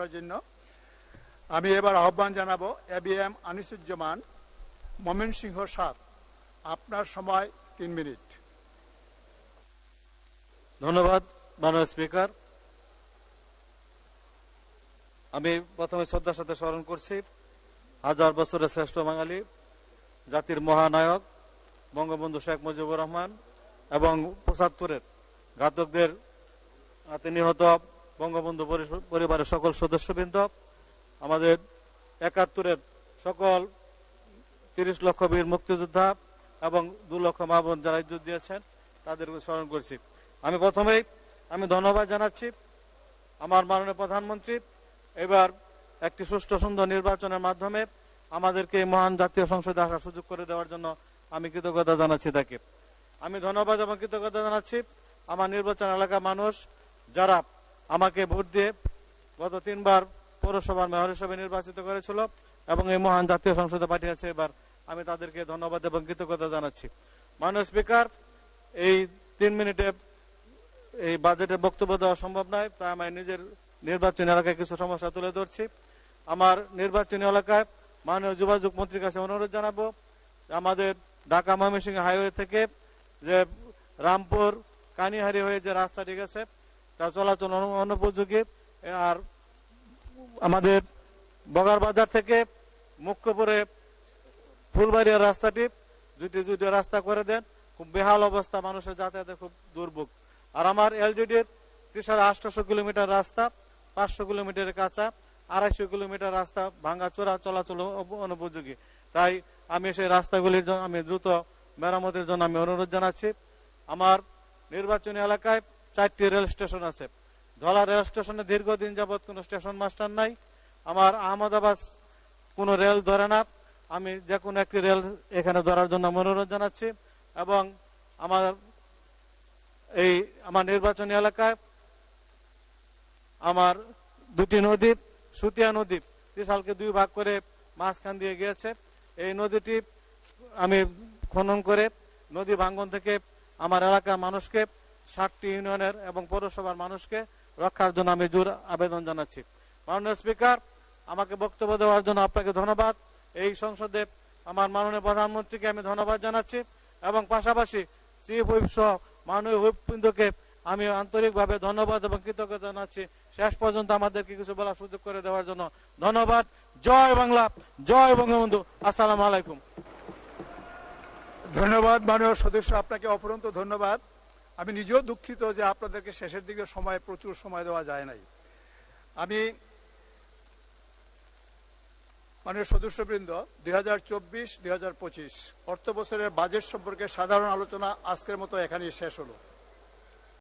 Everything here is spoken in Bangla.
করার জন্য আমি এবার আহ্বান জানাব এবিএম আনিসুজ্জামান ময়মনসিংহ সাত আপনার সময় তিন মিনিট। ধন্যবাদ, মাননীয় স্পিকার। আমি প্রথমে শ্রদ্ধার সাথে স্মরণ করছি, হাজার বছরের শ্রেষ্ঠ বাঙালি, জাতির মহানায়ক, বঙ্গবন্ধু শেখ মুজিবুর রহমান এবং পঁচাত্তরের ঘাতকদের হাতে নিহত বঙ্গবন্ধু পরিবারের সকল সদস্যবৃন্দ, আমাদের একাত্তরের সকল তিরিশ লক্ষ বীর মুক্তিযোদ্ধা এবং দু লক্ষ মা বোন যারা যুদ্ধ দিয়েছেন, তাদেরকে স্মরণ করছি। আমি প্রথমেই আমি ধন্যবাদ জানাচ্ছি আমার মাননীয় প্রধানমন্ত্রী। এবার একটি সুষ্ঠু সুন্দর নির্বাচনের মাধ্যমে আমাদেরকে এই মহান জাতীয় সংসদে আসার সুযোগ করে দেওয়ার জন্য আমি কৃতজ্ঞতা জানাচ্ছি তাকে। আমি ধন্যবাদ এবং কৃতজ্ঞতা জানাচ্ছি আমার নির্বাচন এলাকার মানুষ, যারা আমাকে ভোট দিয়ে গত তিনবার পৌরসভার মেয়র হিসেবে নির্বাচিত করেছিল এবং এই মহান জাতীয় সংসদে পাঠিয়েছে এবার আমি তাদেরকে ধন্যবাদ এবং কৃতজ্ঞতা জানাচ্ছি। মাননীয় স্পিকার, এই তিন মিনিটে এই বাজেটে বক্তব্য দেওয়া সম্ভব নয়, তাই আমি নিজের নির্বাচনী এলাকায় কিছু সমস্যা তুলে ধরছি। আমার নির্বাচনী এলাকায় মাননীয় যোগাযোগ মন্ত্রীর কাছে অনুরোধ জানাব, আমাদের ঢাকা ময়মনসিংহ হাইওয়ে থেকে যে রামপুর কানিহারি হয়ে যে রাস্তাটি গেছে তা চলাচল অনু- অনুপযোগী। আর আমাদের বগার বাজার থেকে মুখ্যপুরে ফুলবাড়িয়ার রাস্তাটি যদি যদি রাস্তা করে দেন, খুব বেহাল অবস্থা, মানুষের যাতায়াতে খুব দুর্ভোগ। আর আমার এলজিডির ত্রিশার আটশো কিলোমিটার রাস্তা, পাঁচশো কিলোমিটারের কাঁচা, আড়াইশো কিলোমিটার রাস্তা ভাঙ্গা চোরা চলাচল অনুপযোগী। তাই আমি সেই রাস্তাগুলির জন্য আমি দ্রুত মেরামতের জন্য আমি অনুরোধ জানাচ্ছি। আমার নির্বাচনী এলাকায় চারটি রেল স্টেশন আছে। ধলা রেল স্টেশনে দীর্ঘদিন যাবৎ কোনো স্টেশন মাস্টার নাই। আমার আহমদাবাদ কোনো রেল ধরে না। আমি যে কোনো একটি রেল এখানে ধরার জন্য অনুরোধ জানাচ্ছি এবং আমার এই আমার নির্বাচনী এলাকায় আমার দুটি নদী, সুতিয়া নদী ত্রিশালকে দুই ভাগ করে মাঝখান দিয়ে গিয়েছে। এই নদীটি আমি খনন করে নদী ভাঙ্গন থেকে আমার এলাকার মানুষকে ষাটটি ইউনিয়নের এবং পৌরসভার মানুষকে রক্ষার জন্য আমি জোর আবেদন জানাচ্ছি। মাননীয় স্পিকার, আমাকে বক্তব্য দেওয়ার জন্য আপনাকে ধন্যবাদ। এই সংসদে আমার মাননীয় প্রধানমন্ত্রীকে আমি ধন্যবাদ জানাচ্ছি এবং পাশাপাশি চিফ হুইপ সহ মাননীয় হুইপবৃন্দকে আমি আন্তরিকভাবে ধন্যবাদ এবং কৃতজ্ঞতা জানাচ্ছি। শেষ পর্যন্ত আমাদেরকে কিছু বলার সুযোগ করে দেওয়ার জন্য ধন্যবাদ। জয় বাংলা, জয় বঙ্গবন্ধু। আসসালাম আলাইকুম। ধন্যবাদ মাননীয় সদস্য, আপনাকে অপরন্ত ধন্যবাদ। আমি নিজেও দুঃখিত যে আপনাদেরকে শেষের দিকে সময়, প্রচুর সময় দেওয়া যায় নাই। আমি মাননীয় সদস্যবৃন্দ, দুই হাজার চব্বিশ, দুই হাজার পঁচিশ অর্থ বছরের বাজেট সম্পর্কে সাধারণ আলোচনা আজকের মতো এখানেই শেষ হলো।